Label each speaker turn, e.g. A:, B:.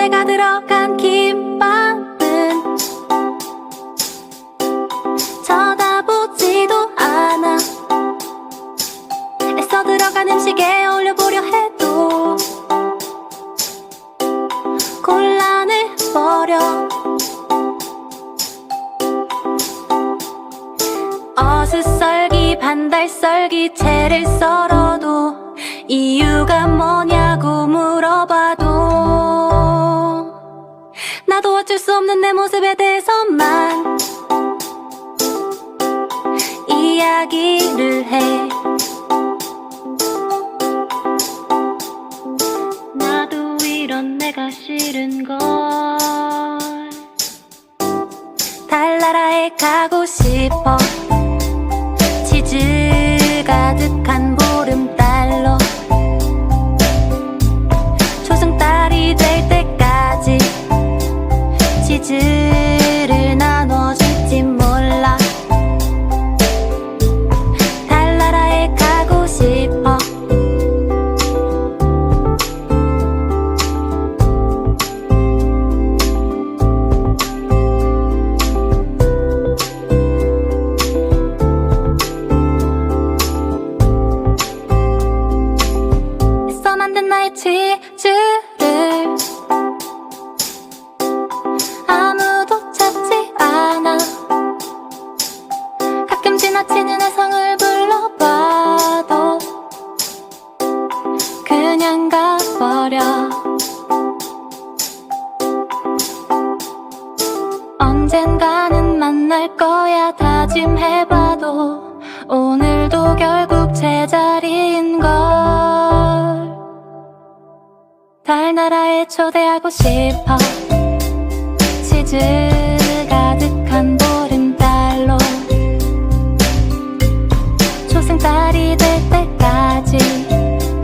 A: 내가 들어간 김밥은 쳐다보지도 않아. 애써 들어간 음식에 어울려보려 해도 곤란해 버려. 어슷썰기 반달썰기 채를 썰어도 이유가 뭐냐 어쩔 수 없는 내 모습에 대해서만 이야기를 해. 나도 이런 내가 싫은 걸 달나라에 가고 싶어 가버려 언젠가는 만날 거야. 다짐해봐도 오늘도 결국 제자리인 걸. 달나라에 초대하고 싶어. 치즈